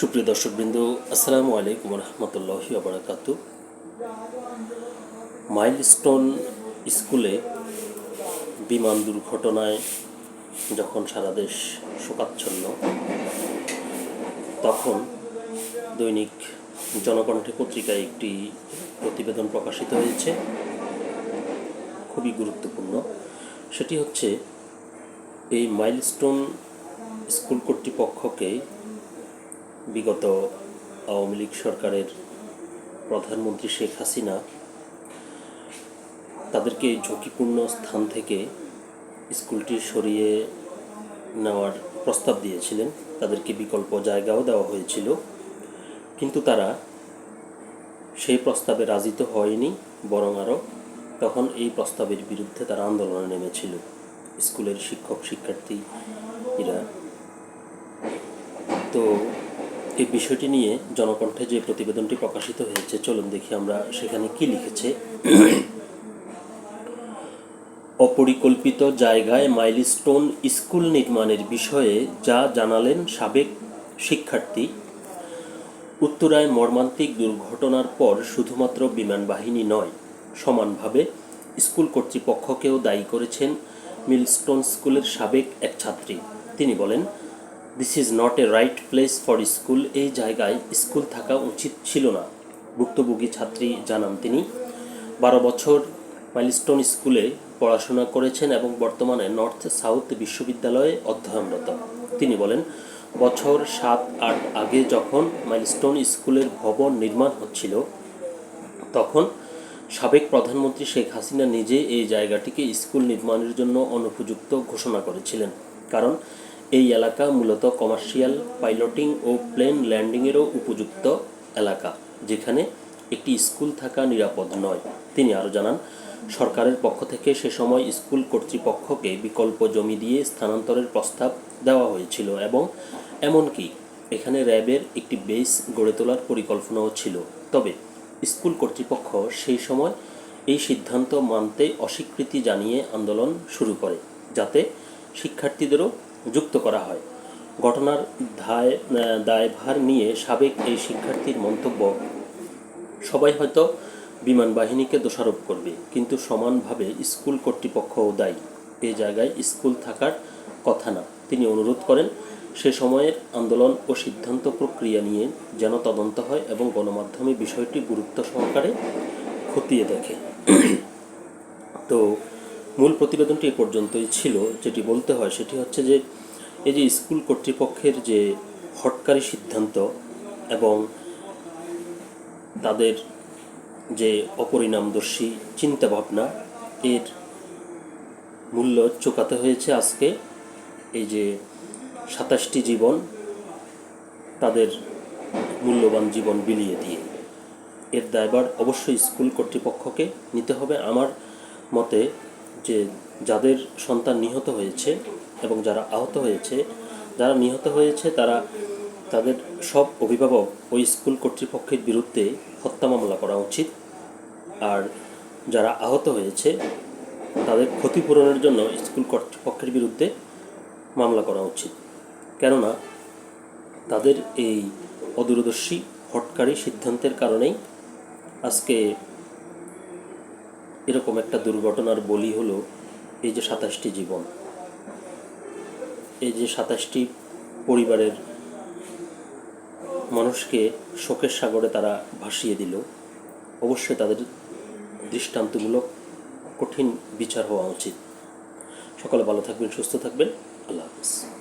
সুপ্রিয় দর্শকবৃন্দ, আসসালামু আলাইকুম রহমতুল্লাহ বারাকাত মাইলস্টোন স্কুলে বিমান দুর্ঘটনায় যখন সারা দেশ শোকাচ্ছন্ন, তখন দৈনিক জনকণ্ঠে পত্রিকায় একটি প্রতিবেদন প্রকাশিত হয়েছে। খুবই গুরুত্বপূর্ণ। সেটি হচ্ছে, এই মাইলস্টোন স্কুল কর্তৃপক্ষকে বিগত আওয়ামী লীগ সরকারের প্রধানমন্ত্রী শেখ হাসিনা তাদেরকে ঝুঁকিপূর্ণ স্থান থেকে স্কুলটি সরিয়ে নেওয়ার প্রস্তাব দিয়েছিলেন। তাদেরকে বিকল্প জায়গাও দেওয়া হয়েছিল। কিন্তু তারা সেই প্রস্তাবে রাজি তো হয়নি, বরং আরও তখন এই প্রস্তাবের বিরুদ্ধে তারা আন্দোলনে নেমেছিল। স্কুলের শিক্ষক শিক্ষার্থী এরা তো এই বিষয়টি নিয়ে জনকণ্ঠে যে প্রতিবেদনটি প্রকাশিত হয়েছে, চলুন দেখি আমরা সেখানে কি লিখেছে। অপরিকল্পিত জায়গায় মাইলস্টোন স্কুল নির্মাণের বিষয়ে যা জানালেন সাবেক শিক্ষার্থী। উত্তরায় মর্মান্তিক দুর্ঘটনার পর শুধুমাত্র বিমান বাহিনী নয়, সমানভাবে স্কুল কর্তৃপক্ষকেও দায়ী করেছেন মিলস্টোন স্কুলের সাবেক এক ছাত্রী। তিনি বলেন this is not a right place for school এই জায়গায় স্কুল থাকা উচিত ছিল না। ভুক্তভোগী ছাত্রী জানান তিনি। বারো বছর মাইলস্টোন স্কুলে পড়াশোনা করেছেন এবং বর্তমানে নর্থ সাউথ বিশ্ববিদ্যালয়ে অধ্যয়নরত। তিনি বলেন, বছর সাত, আট আগে যখন মাইলস্টোন স্কুলের ভবন নির্মাণ হচ্ছিল, তখন সাবেক প্রধানমন্ত্রী শেখ হাসিনা নিজে এই জায়গাটিকে স্কুল নির্মাণের জন্য অনুপযুক্ত ঘোষণা করেছিলেন। কারণ এই এলাকা মূলত কমার্শিয়াল, পাইলটিং ও প্লেন ল্যান্ডিংয়েরও উপযুক্ত এলাকা, যেখানে একটি স্কুল থাকা নিরাপদ নয়। তিনি আরও জানান, সরকারের পক্ষ থেকে সে সময় স্কুল কর্তৃপক্ষকে বিকল্প জমি দিয়ে স্থানান্তরের প্রস্তাব দেওয়া হয়েছিল এবং এমনকি এখানে র্যাবের একটি বেস গড়ে তোলার পরিকল্পনাও ছিল। তবে স্কুল কর্তৃপক্ষ সেই সময় এই সিদ্ধান্ত মানতে অস্বীকৃতি জানিয়ে আন্দোলন শুরু করে, যাতে শিক্ষার্থীদেরও যুক্ত করা হয়। ঘটনার দায় দায়ভার নিয়ে সাবেক এই শিক্ষার্থীর মন্তব্য, সবাই হয়তো বিমান বাহিনীকে দোষারোপ করবে, কিন্তু সমানভাবে স্কুল কর্তৃপক্ষও দায়ী। এই জায়গায় স্কুল থাকার কথা না। তিনি অনুরোধ করেন, সে সময়ের আন্দোলন ও সিদ্ধান্ত প্রক্রিয়া নিয়ে যেন তদন্ত হয় এবং গণমাধ্যমে বিষয়টি গুরুত্ব সহকারে খতিয়ে দেখে। তো মূল প্রতিবেদনটি এ পর্যন্তই ছিল। যেটি বলতে হয় সেটি হচ্ছে যে, এই যে স্কুল কর্তৃপক্ষের যে হটকারী সিদ্ধান্ত এবং তাদের যে অপরিণামদর্শী চিন্তাভাবনা, এর মূল্য চোকাতে হয়েছে আজকে। এই যে সাতাশটি জীবন, তাদের মূল্যবান জীবন বিলিয়ে দিয়ে। এর দায়ভার অবশ্যই স্কুল কর্তৃপক্ষকে নিতে হবে। আমার মতে যে যাদের সন্তান নিহত হয়েছে এবং যারা আহত হয়েছে, যারা নিহত হয়েছে তারা তাদের সব অভিভাবক ওই স্কুল কর্তৃপক্ষের বিরুদ্ধে হত্যা মামলা করা উচিত। আর যারা আহত হয়েছে, তাদের ক্ষতিপূরণের জন্য স্কুল কর্তৃপক্ষের বিরুদ্ধে মামলা করা উচিত। কেননা, তাদের এই অদূরদর্শী হটকারী সিদ্ধান্তের কারণেই আজকে এরকম একটা দুর্ঘটনার বলি হলো এই যে সাতাশটি জীবন। এই যে সাতাশটি পরিবারের মানুষকে শোকের সাগরে তারা ভাসিয়ে দিল। অবশ্যই তাদের দৃষ্টান্তমূলক কঠিন বিচার হওয়া উচিত। সকলে ভালো থাকবেন, সুস্থ থাকবেন। আল্লাহ হাফিজ।